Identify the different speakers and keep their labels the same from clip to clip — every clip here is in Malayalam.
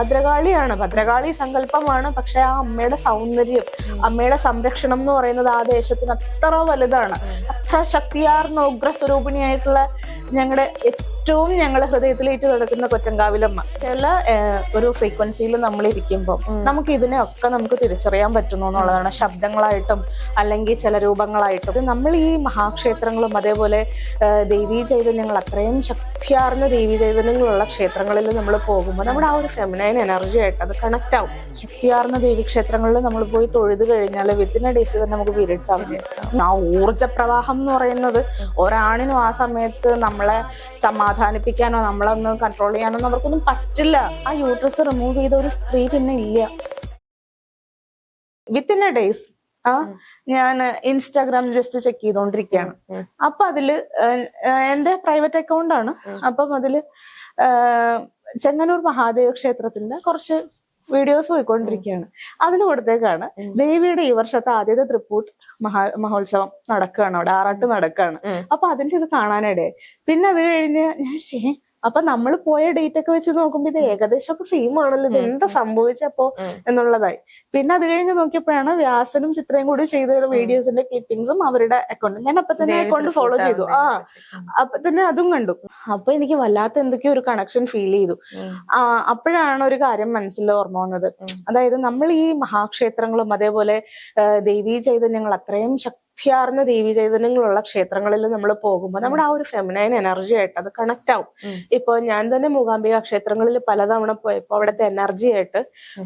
Speaker 1: ഭദ്രകാളിയാണ്. ഭദ്രകാളി സങ്കല്പമാണ്. പക്ഷെ ആ അമ്മയുടെ സൗന്ദര്യം അമ്മയുടെ സംരക്ഷണം എന്ന് പറയുന്നത് ആ ദേശത്തിന് അത്ര വലുതാണ്. അത്ര ശക്തിയാർന്ന ഉഗ്രസ്വരൂപിണിയായിട്ടുള്ള ഞങ്ങളുടെ ഏറ്റവും ഹൃദയത്തിൽ ഹൃദയത്തിലേറ്റ് നടക്കുന്ന കൊറ്റങ്കാവിലമ്മ. ചില ഒരു ഫ്രീക്വൻസിയിൽ നമ്മൾ ഇരിക്കുമ്പോൾ നമുക്ക് ഇതിനെയൊക്കെ നമുക്ക് തിരിച്ചറിയാൻ പറ്റുന്നു എന്നുള്ളതാണ്. ശബ്ദങ്ങളായിട്ടും അല്ലെങ്കിൽ ചില രൂപങ്ങളായിട്ടും. നമ്മൾ ഈ മഹാക്ഷേത്രങ്ങളും അതേപോലെ ദേവീ ചൈതന്യങ്ങൾ അത്രയും ശക്തിയാർന്ന ദേവീ ചൈതന്യങ്ങളുള്ള ക്ഷേത്രങ്ങളിൽ നമ്മൾ പോകുമ്പോൾ നമ്മുടെ ആ ഒരു ഫെമിനൈൻ എനർജി ആയിട്ട് അത് കണക്ട് ആവും. ശക്തിയാർന്ന ദേവി ക്ഷേത്രങ്ങളിൽ നമ്മൾ പോയി തൊഴുത് കഴിഞ്ഞാൽ വിത്തിൻ എ ഡേയ്സ് തന്നെ നമുക്ക് പീരിയഡ്സ് ആവും ആ ഊർജ പ്രവാഹം എന്ന് പറയുന്നത് ഒരാണിനും ആ സമയത്ത് നമ്മളെ സമാധാനിപ്പിക്കാനോ നമ്മളൊന്ന് കൺട്രോൾ ചെയ്യാനോ അവർക്കൊന്നും പറ്റില്ല. ആ യൂട്രസ് റിമൂവ് ചെയ്ത ഒരു സ്ത്രീ പിന്നെ ഇല്ല. വിത്തിൻ എ ഡേയ്സ് ആ ഞാൻ ഇൻസ്റ്റാഗ്രാം ജസ്റ്റ് ചെക്ക് ചെയ്തോണ്ടിരിക്കുകയാണ് അപ്പൊ അതിൽ എന്റെ പ്രൈവറ്റ് അക്കൗണ്ട് ആണ്. അപ്പം അതിൽ ചെങ്ങന്നൂർ മഹാദേവ ക്ഷേത്രത്തിന്റെ കുറച്ച് വീഡിയോസ് പോയിക്കൊണ്ടിരിക്കുകയാണ് അതിൽ കൊടുത്തേക്കാണ്. ദേവിയുടെ ഈ വർഷത്തെ ആദ്യത്തെ തൃപ്പൂട്ട് മഹാ മഹോത്സവം നടക്കുകയാണ് അവിടെ ആറാട്ട് നടക്കുകയാണ്. അപ്പൊ അതിന്റെ ഇത് കാണാനിടയായി പിന്നെ അത് കഴിഞ്ഞ് ഞാൻ ശേ അപ്പൊ നമ്മൾ പോയ ഡേറ്റ് ഒക്കെ വെച്ച് നോക്കുമ്പോ ഇത് ഏകദേശം ഒക്കെ സെയിം ആണല്ലോ. ഇത് എന്താ സംഭവിച്ചപ്പോ. എന്നുള്ളതായി. പിന്നെ അത് കഴിഞ്ഞ് നോക്കിയപ്പോഴാണ് വ്യാസനും ചിത്രയും കൂടി ചെയ്ത വീഡിയോസിന്റെ ക്ലിപ്പിംഗ്സും അവരുടെ അക്കൗണ്ട് ഞാൻ അപ്പൊ തന്നെ അക്കൗണ്ട് ഫോളോ ചെയ്തു. ആ. അപ്പൊ തന്നെ അതും കണ്ടു. അപ്പൊ എനിക്ക് വല്ലാത്ത എന്തൊക്കെയോ ഒരു കണക്ഷൻ ഫീൽ ചെയ്തു. ആ അപ്പോഴാണ് ഒരു കാര്യം മനസ്സിൽ ഓർമ്മ വന്നത്. അതായത് നമ്മൾ ഈ മഹാക്ഷേത്രങ്ങളും അതേപോലെ ദേവീ ചൈതന്യങ്ങൾ അത്രയും ശക്തിയാർന്ന ദേവി ചൈതന്യങ്ങളുള്ള ക്ഷേത്രങ്ങളിൽ നമ്മൾ പോകുമ്പോൾ നമ്മുടെ ആ ഒരു ഫെമിനൈൻ എനർജി ആയിട്ട് അത് കണക്ട് ആവും. ഇപ്പൊ ഞാൻ തന്നെ മൂകാംബിക ക്ഷേത്രങ്ങളിൽ പലതവണ പോയപ്പോൾ അവിടുത്തെ എനർജി ആയിട്ട്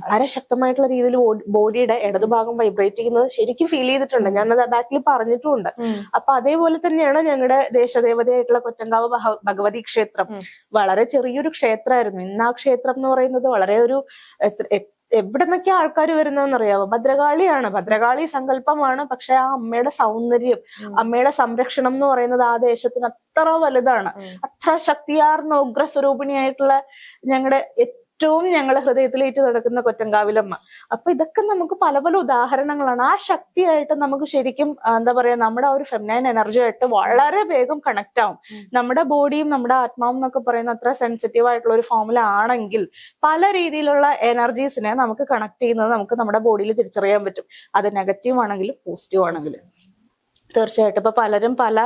Speaker 1: വളരെ ശക്തമായിട്ടുള്ള രീതിയിൽ ബോഡിയുടെ ഇടതുഭാഗം വൈബ്രേറ്റ് ചെയ്യുന്നത് ശരിക്കും ഫീൽ ചെയ്തിട്ടുണ്ട്. ഞാനത് ബാക്കിൽ പറഞ്ഞിട്ടുമുണ്ട്. അപ്പൊ അതേപോലെ തന്നെയാണ് ഞങ്ങളുടെ ദേശദേവതയായിട്ടുള്ള കൊറ്റങ്കാവ് ഭഗവതി ക്ഷേത്രം. വളരെ ചെറിയൊരു ക്ഷേത്രമായിരുന്നു. ഇന്ന് ആ ക്ഷേത്രം എന്ന് പറയുന്നത് വളരെ ഒരു എവിടെ നിന്നൊക്കെ ആൾക്കാർ വരുന്നതെന്നറിയാമോ ഭദ്രകാളിയാണ് ഭദ്രകാളി സങ്കല്പമാണ് പക്ഷെ ആ അമ്മയുടെ സൗന്ദര്യം. അമ്മയുടെ സംരക്ഷണം എന്ന് പറയുന്നത് ആ ദേശത്തിന് അത്ര വലുതാണ്. അത്ര ശക്തിയാർന്ന ഉഗ്രസ്വരൂപിണിയായിട്ടുള്ള ഞങ്ങളുടെ ഏറ്റവും ഞങ്ങളുടെ ഹൃദയത്തിലേറ്റ് നടക്കുന്ന കൊറ്റങ്കാവിലമ്മ. അപ്പൊ ഇതൊക്കെ നമുക്ക് പല പല ഉദാഹരണങ്ങളാണ്. ആ ശക്തിയായിട്ട് നമുക്ക് ശരിക്കും എന്താ പറയാ നമ്മുടെ ആ ഒരു ഫെമിനൈൻ എനർജി ആയിട്ട് വളരെ വേഗം കണക്ട് ആവും. നമ്മുടെ ബോഡിയും നമ്മുടെ ആത്മാവും എന്നൊക്കെ പറയുന്ന അത്ര സെൻസിറ്റീവ് ആയിട്ടുള്ള ഒരു ഫോമിലാണെങ്കിൽ പല രീതിയിലുള്ള എനർജീസിനെ നമുക്ക് കണക്ട് ചെയ്യുന്നത് നമുക്ക് നമ്മുടെ ബോഡിയിൽ തിരിച്ചറിയാൻ പറ്റും. അത് നെഗറ്റീവ് ആണെങ്കിലും പോസിറ്റീവ് ആണെങ്കിലും. തീർച്ചയായിട്ടും. ഇപ്പൊ പലരും പല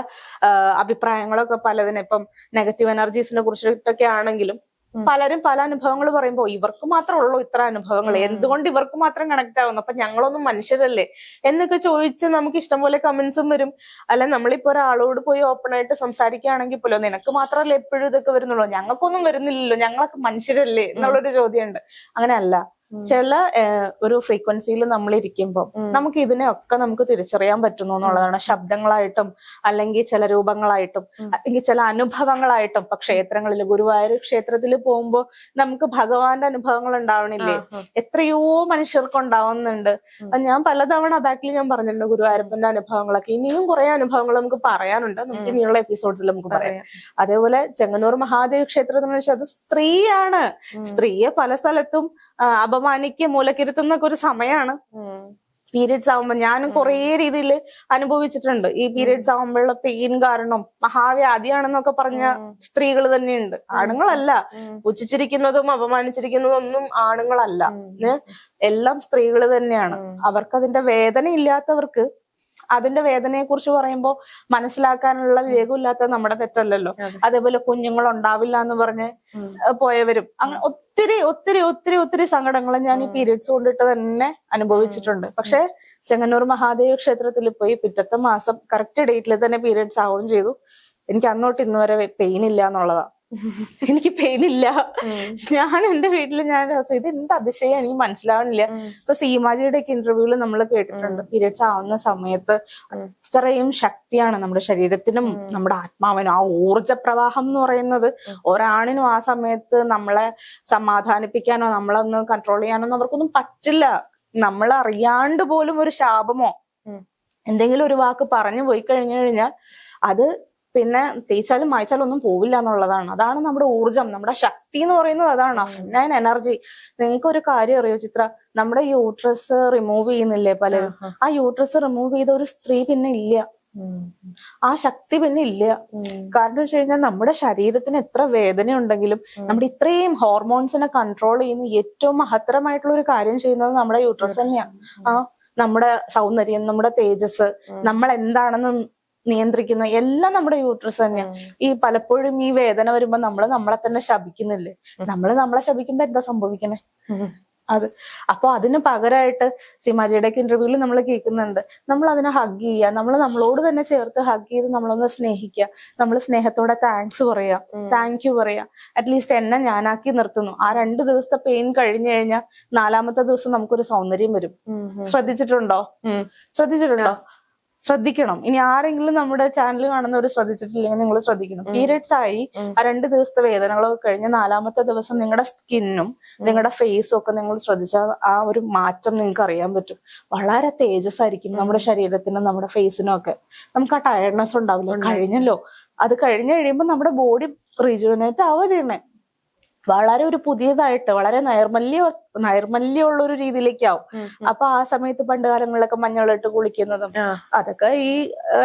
Speaker 1: അഭിപ്രായങ്ങളൊക്കെ പലതിനെ ഇപ്പം നെഗറ്റീവ് എനർജീസിനെ കുറിച്ചിട്ടൊക്കെ ആണെങ്കിലും. പലരും പല അനുഭവങ്ങൾ പറയുമ്പോൾ ഇവർക്ക് മാത്രമേ ഉള്ളൂ ഇത്ര അനുഭവങ്ങൾ എന്തുകൊണ്ട് ഇവർക്ക് മാത്രം കണക്ട് ആവുന്നു? അപ്പൊ ഞങ്ങളൊന്നും മനുഷ്യരല്ലേ? എന്നൊക്കെ ചോദിച്ച് നമുക്ക് ഇഷ്ടംപോലെ കമന്റ്സും വരും. അല്ല നമ്മളിപ്പോ ഒരാളോട് പോയി ഓപ്പൺ ആയിട്ട് സംസാരിക്കുകയാണെങ്കിൽ പോലും നിനക്ക് മാത്രമല്ല എപ്പോഴും ഇതൊക്കെ വരുന്നുള്ളൂ? ഞങ്ങൾക്കൊന്നും വരുന്നില്ലല്ലോ. ഞങ്ങളൊക്കെ മനുഷ്യരല്ലേ? എന്നുള്ളൊരു ചോദ്യമുണ്ട്. അങ്ങനെയല്ല. ചില ഒരു ഫ്രീക്വൻസിയിൽ നമ്മൾ ഇരിക്കുമ്പോൾ. നമുക്ക് ഇതിനെയൊക്കെ നമുക്ക് തിരിച്ചറിയാൻ പറ്റുന്നു എന്നുള്ളതാണ്. ശബ്ദങ്ങളായിട്ടും അല്ലെങ്കിൽ ചില രൂപങ്ങളായിട്ടും അല്ലെങ്കിൽ ചില അനുഭവങ്ങളായിട്ടും. ഇപ്പൊ ക്ഷേത്രങ്ങളിൽ ഗുരുവായൂർ ക്ഷേത്രത്തിൽ പോകുമ്പോൾ നമുക്ക് ഭഗവാന്റെ അനുഭവങ്ങൾ ഉണ്ടാവണില്ലേ. എത്രയോ മനുഷ്യർക്ക് ഉണ്ടാവുന്നുണ്ട് ഞാൻ പലതവണ ബാക്കിൽ ഞാൻ പറഞ്ഞിട്ടുണ്ട് ഗുരുവായൂരപ്പന്റെ അനുഭവങ്ങളൊക്കെ. ഇനിയും കുറെ അനുഭവങ്ങൾ നമുക്ക് പറയാനുണ്ട്. നമുക്ക്. ഇനിയുള്ള എപ്പിസോഡ്സിൽ നമുക്ക് പറയാം. അതേപോലെ ചെങ്ങന്നൂർ മഹാദേവ ക്ഷേത്രത്തിൽ വെച്ചാൽ അത് സ്ത്രീയാണ്. സ്ത്രീയെ പല സ്ഥലത്തും അപമാനിക്കുക മൂലക്കിരുത്തുന്നൊക്കെ ഒരു സമയമാണ് പീരീഡ്സ് ആവുമ്പോൾ ഞാനും കുറേ രീതിയിൽ അനുഭവിച്ചിട്ടുണ്ട്. ഈ പീരിയഡ്സ് ആവുമ്പോഴുള്ള പെയിൻ കാരണം മഹാവ്യാധിയാണെന്നൊക്കെ പറഞ്ഞ. സ്ത്രീകൾ തന്നെയുണ്ട്. ആണുങ്ങളല്ല. പുച്ഛിച്ചിരിക്കുന്നതും അപമാനിച്ചിരിക്കുന്നതും ഒന്നും ആണുങ്ങളല്ല എല്ലാം സ്ത്രീകൾ തന്നെയാണ്. അവർക്ക് അതിന്റെ വേദന ഇല്ലാത്തവർക്ക് അതിന്റെ വേദനയെ കുറിച്ച് പറയുമ്പോൾ മനസ്സിലാക്കാനുള്ള വിവേകമില്ലാത്ത നമ്മുടെ തെറ്റല്ലല്ലോ. അതേപോലെ കുഞ്ഞുങ്ങൾ ഉണ്ടാവില്ല എന്ന് പറഞ്ഞ് പോയവരും. അങ്ങനെ ഒത്തിരി ഒത്തിരി ഒത്തിരി ഒത്തിരി സങ്കടങ്ങൾ ഞാൻ ഈ പീരീഡ്സ് കൊണ്ടിട്ട് തന്നെ അനുഭവിച്ചിട്ടുണ്ട്. പക്ഷെ ചെങ്ങന്നൂർ മഹാദേവ ക്ഷേത്രത്തിൽ പോയി പിറ്റത്തെ മാസം കറക്റ്റ് ഡേറ്റിൽ തന്നെ പീരീഡ്സ് ആവുകയും ചെയ്തു. എനിക്ക് അന്നോട്ട് ഇന്നുവരെ പെയിൻ ഇല്ല എന്നുള്ളതാ. എനിക്ക് പെയിൻ ഇല്ല ഞാൻ എന്റെ വീട്ടിൽ ഞാൻ ഇത് എന്ത് അതിശയം? എനിക്ക് മനസ്സിലാവണില്ല. ഇപ്പൊ സീമാജിയുടെ ഒക്കെ ഇന്റർവ്യൂൽ നമ്മൾ കേട്ടിട്ടുണ്ട്. പീരിയഡ്സ് ആവുന്ന സമയത്ത് അത്രയും ശക്തിയാണ് നമ്മുടെ ശരീരത്തിനും നമ്മുടെ ആത്മാവിനും. ആ ഊർജ പ്രവാഹം എന്ന് പറയുന്നത് ഒരാണിനും ആ സമയത്ത് നമ്മളെ സമാധാനിപ്പിക്കാനോ നമ്മളൊന്ന് കൺട്രോൾ ചെയ്യാനോ അവർക്കൊന്നും പറ്റില്ല. നമ്മൾ അറിയാണ്ട് പോലും ഒരു ശാപമോ എന്തെങ്കിലും ഒരു വാക്ക് പറഞ്ഞു പോയി കഴിഞ്ഞു കഴിഞ്ഞാൽ അത് പിന്നെ തേച്ചാലും മായ്ച്ചാലും ഒന്നും പോവില്ല എന്നുള്ളതാണ്. അതാണ് നമ്മുടെ ഊർജം നമ്മുടെ ശക്തി എന്ന് പറയുന്നത് അതാണ്. ഫിനൈൻ എനർജി നിങ്ങൾക്ക് ഒരു കാര്യം അറിയോ ചിത്ര? നമ്മുടെ യൂട്രസ് റിമൂവ് ചെയ്യുന്നില്ലേ പലരും?
Speaker 2: ആ,
Speaker 1: ആ യൂട്രസ് റിമൂവ് ചെയ്ത ഒരു സ്ത്രീ പിന്നെ ഇല്ല. ആ ശക്തി പിന്നെ ഇല്ല. കാരണം വെച്ച് കഴിഞ്ഞാൽ നമ്മുടെ ശരീരത്തിന് എത്ര വേദന ഉണ്ടെങ്കിലും നമ്മുടെ ഇത്രയും ഹോർമോൺസിനെ കൺട്രോൾ ചെയ്യുന്ന ഏറ്റവും മഹത്തരമായിട്ടുള്ള ഒരു കാര്യം ചെയ്യുന്നത് നമ്മുടെ യൂട്രസ് തന്നെയാണ് ആ നമ്മുടെ സൗന്ദര്യം നമ്മുടെ തേജസ് നമ്മൾ എന്താണെന്ന് നിയന്ത്രിക്കുന്ന എല്ലാം നമ്മുടെ യൂട്രസ് തന്നെയാണ് ഈ പലപ്പോഴും ഈ വേദന വരുമ്പോ നമ്മൾ നമ്മളെ തന്നെ ശപിക്കുന്നില്ലേ? നമ്മൾ നമ്മളെ ശപിക്കുമ്പോ എന്താ സംഭവിക്കണേ? അത് അപ്പൊ അതിന് പകരമായിട്ട് സിമാജിയുടെ ഇന്റർവ്യൂവിൽ നമ്മൾ കേൾക്കുന്നുണ്ട്. നമ്മൾ അതിനെ ഹഗ് ചെയ്യുക നമ്മൾ നമ്മളോട് തന്നെ ചേർത്ത് ഹഗ് ചെയ്ത് നമ്മളൊന്ന് സ്നേഹിക്കുക നമ്മൾ സ്നേഹത്തോടെ താങ്ക്സ് പറയാ. താങ്ക് യു പറയാ. അറ്റ്ലീസ്റ്റ് എന്നെ ഞാനാക്കി നിർത്തുന്നു. ആ രണ്ട് ദിവസത്തെ പെയിൻ കഴിഞ്ഞു കഴിഞ്ഞാൽ നാലാമത്തെ ദിവസം നമുക്കൊരു സൗന്ദര്യം വരും. ശ്രദ്ധിച്ചിട്ടുണ്ടോ. ശ്രദ്ധിച്ചിട്ടുണ്ടോ? ശ്രദ്ധിക്കണം. ഇനി ആരെങ്കിലും നമ്മുടെ ചാനൽ കാണുന്നവർ ശ്രദ്ധിച്ചിട്ടില്ലെങ്കിൽ നിങ്ങൾ ശ്രദ്ധിക്കണം. പീരിയഡ്സ് ആയി ആ രണ്ട് ദിവസത്തെ വേദനകളൊക്കെ കഴിഞ്ഞ് നാലാമത്തെ ദിവസം നിങ്ങളുടെ സ്കിന്നും നിങ്ങളുടെ ഫേസും ഒക്കെ നിങ്ങൾ ശ്രദ്ധിച്ചാൽ ആ ഒരു മാറ്റം നിങ്ങൾക്ക് അറിയാൻ പറ്റും. വളരെ തേജസ് ആയിരിക്കും നമ്മുടെ ശരീരത്തിനും നമ്മുടെ ഫേസിനും ഒക്കെ നമുക്ക് ആ ടയർഡ്നെസ് ഉണ്ടാവില്ല? കഴിഞ്ഞല്ലോ. അത് കഴിഞ്ഞ് കഴിയുമ്പോൾ നമ്മുടെ ബോഡി റീജുവനേറ്റ് ആവുക ചെയ്യണേ വളരെ ഒരു പുതിയതായിട്ട് വളരെ നൈർമല്യ നൈർമല്യമുള്ള ഒരു രീതിയിലേക്കാവും. അപ്പൊ ആ സമയത്ത് പണ്ട് കാലങ്ങളിലൊക്കെ മഞ്ഞളിട്ട് കുളിക്കുന്നതും അതൊക്കെ ഈ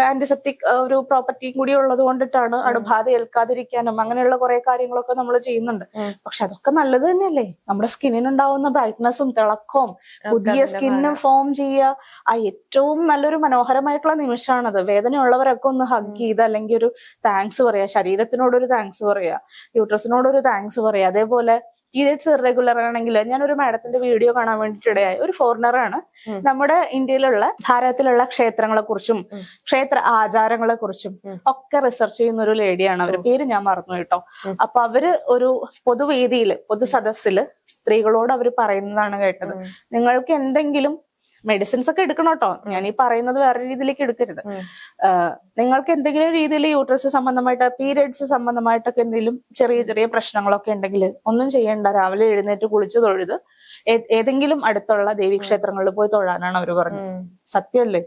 Speaker 1: ആന്റിസെപ്റ്റിക് ഒരു പ്രോപ്പർട്ടിയും കൂടി ഉള്ളത് കൊണ്ടിട്ടാണ് അണുബാധ ഏൽക്കാതിരിക്കാനും അങ്ങനെയുള്ള കുറെ കാര്യങ്ങളൊക്കെ നമ്മൾ ചെയ്യുന്നുണ്ട്. പക്ഷെ അതൊക്കെ നല്ലത് തന്നെയല്ലേ? നമ്മുടെ സ്കിന്നിനുണ്ടാവുന്ന ബ്രൈറ്റ്നസും തിളക്കവും പുതിയ സ്കിന്നും ഫോം ചെയ്യുക. ആ ഏറ്റവും നല്ലൊരു മനോഹരമായിട്ടുള്ള നിമിഷമാണത്. വേദനയുള്ളവരൊക്കെ ഒന്ന് ഹഗ് ചെയ്ത് അല്ലെങ്കിൽ ഒരു താങ്ക്സ് പറയാ ശരീരത്തിനോടൊരു താങ്ക്സ് പറയാ യൂട്രസിനോടൊരു താങ്ക്സ് പറയാ അതേപോലെ പീരിയഡ്സ് ഇറഗുലർ ആണെങ്കിൽ ഞാനൊരു മാഡത്തിന്റെ വീഡിയോ കാണാൻ വേണ്ടിയിട്ടിടയായി ഒരു
Speaker 2: ഫോറിനറാണ്
Speaker 1: നമ്മുടെ ഇന്ത്യയിലുള്ള ഭാരതത്തിലുള്ള ക്ഷേത്രങ്ങളെ കുറിച്ചും ക്ഷേത്ര ആചാരങ്ങളെ കുറിച്ചും ഒക്കെ റിസർച്ച് ചെയ്യുന്ന ഒരു ലേഡിയാണ് അവർ പേര് ഞാൻ മറന്നു കേട്ടോ. അപ്പൊ അവർ ഒരു പൊതുവേദിയിൽ പൊതു സദസ്സിൽ സ്ത്രീകളോട് അവർ പറയുന്നതാണ് കേട്ടത്. നിങ്ങൾക്ക് എന്തെങ്കിലും മെഡിസിൻസ് ഒക്കെ എടുക്കണം കേട്ടോ ഞാൻ ഈ പറയുന്നത് വേറെ രീതിയിലേക്ക് എടുക്കരുത്. നിങ്ങൾക്ക് എന്തെങ്കിലും രീതിയിൽ യൂട്രസ് സംബന്ധമായിട്ട് പീരിയഡ്സ് സംബന്ധമായിട്ടൊക്കെ എന്തെങ്കിലും ചെറിയ ചെറിയ പ്രശ്നങ്ങളൊക്കെ ഉണ്ടെങ്കിൽ ഒന്നും ചെയ്യണ്ട. രാവിലെ എഴുന്നേറ്റ് കുളിച്ചു തൊഴുത് ഏതെങ്കിലും അടുത്തുള്ള ദേവീക്ഷേത്രങ്ങളിൽ പോയി തൊഴാനാണ് അവർ പറഞ്ഞത്. സത്യമല്ലേ?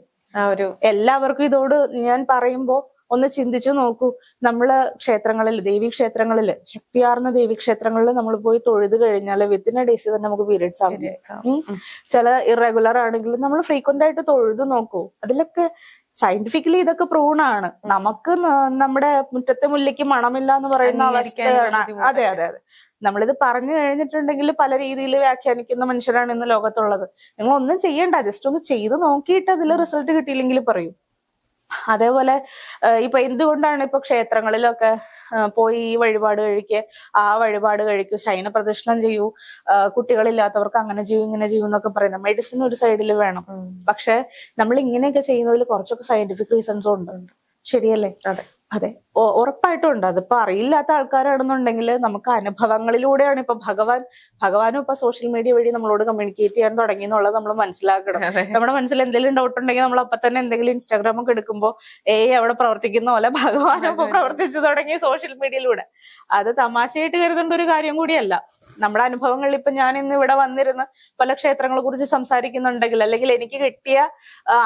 Speaker 1: എല്ലാവർക്കും ഇതോട് ഞാൻ പറയുമ്പോ ഒന്ന് ചിന്തിച്ചു നോക്കൂ. നമ്മൾ ക്ഷേത്രങ്ങളിൽ ദേവീ ക്ഷേത്രങ്ങളിൽ ശക്തിയാർന്ന ദേവീ ക്ഷേത്രങ്ങളിൽ നമ്മൾ പോയി തൊഴുത് കഴിഞ്ഞാൽ വിത്തിൻ എ ഡേയ്സ് തന്നെ നമുക്ക് പീരീഡ്സ് ആവും. ചില ഇറഗുലർ ആണെങ്കിലും നമ്മൾ ഫ്രീക്വന്റ് ആയിട്ട് തൊഴുതു നോക്കൂ. അതിലൊക്കെ സയന്റിഫിക്കലി ഇതൊക്കെ പ്രൂൺ ആണ്. നമുക്ക് നമ്മുടെ മുറ്റത്തെ മുല്ലയ്ക്ക് മണമില്ല എന്ന് പറയുന്ന അവസ്ഥയാണ് അതെ അതെ അതെ. നമ്മളിത് പറഞ്ഞു കഴിഞ്ഞിട്ടുണ്ടെങ്കിൽ പല രീതിയിൽ വ്യാഖ്യാനിക്കുന്ന മനുഷ്യരാണ് ഇന്ന് ലോകത്തുള്ളത്. നിങ്ങൾ ഒന്നും ചെയ്യണ്ട. ജസ്റ്റ് ഒന്ന് ചെയ്ത് നോക്കിയിട്ട് അതിൽ റിസൾട്ട് കിട്ടിയില്ലെങ്കിൽ പറയൂ. അതേപോലെ ഇപ്പൊ എന്തുകൊണ്ടാണ് ഇപ്പൊ ക്ഷേത്രങ്ങളിലൊക്കെ പോയി ഈ വഴിപാട് കഴിക്കുക? ആ വഴിപാട് കഴിക്കൂ ശയന പ്രദക്ഷിണം ചെയ്യൂ കുട്ടികളില്ലാത്തവർക്ക് അങ്ങനെ ചെയ്യൂ ഇങ്ങനെ ചെയ്യൂ എന്നൊക്കെ പറയുന്നത്. മെഡിസിൻ ഒരു സൈഡിൽ വേണം. പക്ഷെ നമ്മൾ ഇങ്ങനെയൊക്കെ ചെയ്യുന്നതിൽ കുറച്ചൊക്കെ സയന്റിഫിക് റീസൺസും ഉണ്ട്. ശരിയല്ലേ?
Speaker 2: അതെ.
Speaker 1: അതെ. ഉറപ്പായിട്ടും ഉണ്ട്. അതിപ്പോ അറിയില്ലാത്ത ആൾക്കാരാണെന്നുണ്ടെങ്കിൽ നമുക്ക് അനുഭവങ്ങളിലൂടെയാണ് ഇപ്പൊ ഭഗവാൻ ഭഗവാനും ഇപ്പൊ സോഷ്യൽ മീഡിയ വഴി നമ്മളോട് കമ്മ്യൂണിക്കേറ്റ് ചെയ്യാൻ തുടങ്ങി എന്നുള്ളത് നമ്മൾ മനസ്സിലാക്കണം നമ്മുടെ മനസ്സിൽ എന്തെങ്കിലും ഡൗട്ട് ഉണ്ടെങ്കിൽ നമ്മൾ അപ്പൊ തന്നെ എന്തെങ്കിലും ഇൻസ്റ്റാഗ്രാം ഒക്കെ എടുക്കുമ്പോൾ ഏ അവിടെ പ്രവർത്തിക്കുന്ന പോലെ ഭഗവാനും ഇപ്പൊ പ്രവർത്തിച്ചു തുടങ്ങി സോഷ്യൽ മീഡിയയിലൂടെ അത് തമാശയായിട്ട് കരുതേണ്ട ഒരു കാര്യം കൂടിയല്ല. നമ്മുടെ അനുഭവങ്ങളിൽ ഇപ്പൊ ഞാൻ ഇന്ന് ഇവിടെ വന്നിരുന്ന് പല ക്ഷേത്രങ്ങളെ കുറിച്ച് സംസാരിക്കുന്നുണ്ടെങ്കിൽ അല്ലെങ്കിൽ എനിക്ക് കിട്ടിയ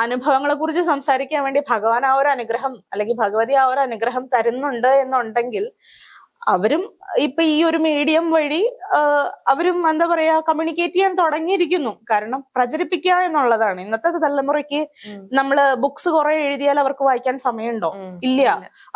Speaker 1: അനുഭവങ്ങളെ കുറിച്ച് സംസാരിക്കാൻ വേണ്ടി ഭഗവാൻ ആ ഒരു അനുഗ്രഹം അല്ലെങ്കിൽ ഭഗവതി ആ ഒരു അനുഗ്രഹം തരുന്നുണ്ട് എന്നുണ്ടെങ്കിൽ അവരും ഇപ്പൊ ഈ ഒരു മീഡിയം വഴി അവരും എന്താ പറയാ കമ്മ്യൂണിക്കേറ്റ് ചെയ്യാൻ തുടങ്ങിയിരിക്കുന്നു. കാരണം പ്രചരിപ്പിക്കുക എന്നുള്ളതാണ്. ഇന്നത്തെ തലമുറയ്ക്ക്. നമ്മൾ ബുക്സ് കുറെ എഴുതിയാൽ അവർക്ക് വായിക്കാൻ സമയമുണ്ടോ? ഇല്ല.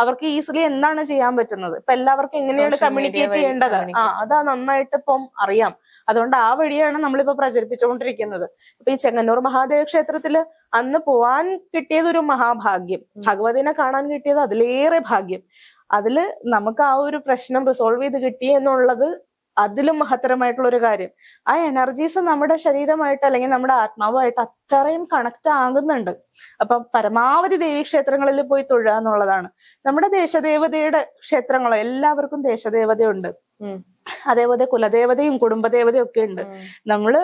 Speaker 1: അവർക്ക് ഈസിലി എന്താണ് ചെയ്യാൻ പറ്റുന്നത്? ഇപ്പൊ എല്ലാവർക്കും എങ്ങനെയാണ് കമ്മ്യൂണിക്കേറ്റ് ചെയ്യേണ്ടത്? ആ അതാ നന്നായിട്ട് ഇപ്പം അറിയാം. അതുകൊണ്ട് ആ വഴിയാണ് നമ്മളിപ്പോ പ്രചരിപ്പിച്ചുകൊണ്ടിരിക്കുന്നത്. ഇപ്പൊ ഈ ചെങ്ങന്നൂർ മഹാദേവ ക്ഷേത്രത്തിൽ അന്ന് പോവാൻ കിട്ടിയത് ഒരു മഹാഭാഗ്യം. ഭഗവതിനെ കാണാൻ കിട്ടിയത് അതിലേറെ ഭാഗ്യം. അതിൽ നമുക്ക് ആ ഒരു പ്രശ്നം റിസോൾവ് ചെയ്ത് കിട്ടി എന്നുള്ളത് അതിലും മഹത്തരമായിട്ടുള്ള ഒരു കാര്യം. ആ എനർജീസ് നമ്മുടെ ശരീരമായിട്ട് അല്ലെങ്കിൽ നമ്മുടെ ആത്മാവുമായിട്ട് അത്രയും കണക്ട് ആകുന്നുണ്ട്. അപ്പൊ പരമാവധി ദേവീക്ഷേത്രങ്ങളിൽ പോയി തൊഴുക എന്നുള്ളതാണ്. നമ്മുടെ ദേശദേവതയുടെ ക്ഷേത്രങ്ങൾ എല്ലാവർക്കും ദേശദേവതയുണ്ട്. അതേപോലെ കുലദേവതയും കുടുംബദേവതയും ഒക്കെ ഉണ്ട്. നമ്മൾ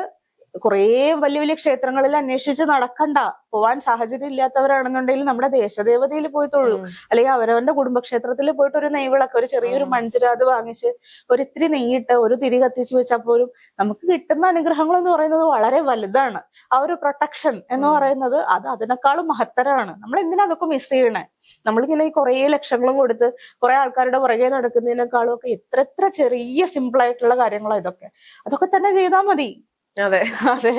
Speaker 1: കുറേ വലിയ വലിയ ക്ഷേത്രങ്ങളിൽ അന്വേഷിച്ച് നടക്കണ്ട. പോവാൻ സാഹചര്യം ഇല്ലാത്തവരാണെന്നുണ്ടെങ്കിൽ നമ്മുടെ ദേശദേവതയിൽ പോയി തൊഴു അല്ലെങ്കിൽ അവരവന്റെ കുടുംബക്ഷേത്രത്തിൽ പോയിട്ട് ഒരു നെയ്വിളക്ക് ഒരു ചെറിയൊരു മൺചിരാത് വാങ്ങിച്ച് ഒരു ഇത്തിരി നെയ്യിട്ട് ഒരു തിരി കത്തിച്ച് വെച്ചാൽ പോലും നമുക്ക് കിട്ടുന്ന അനുഗ്രഹങ്ങൾ എന്ന് പറയുന്നത് വളരെ വലുതാണ്. ആ ഒരു പ്രൊട്ടക്ഷൻ എന്ന് പറയുന്നത് അത് അതിനേക്കാളും മഹത്തരമാണ്. നമ്മൾ എന്തിനാ അതൊക്കെ മിസ് ചെയ്യണേ? നമ്മളിങ്ങനെ ഈ കുറേ ലക്ഷങ്ങളും കൊടുത്ത് കുറെ ആൾക്കാരുടെ പുറകെ നടക്കുന്നതിനേക്കാളും ഒക്കെ എത്ര എത്ര ചെറിയ സിമ്പിൾ ആയിട്ടുള്ള കാര്യങ്ങളാണ് ഇതൊക്കെ. അതൊക്കെ തന്നെ ചെയ്താൽ മതി.
Speaker 2: അതെ
Speaker 1: അതെ.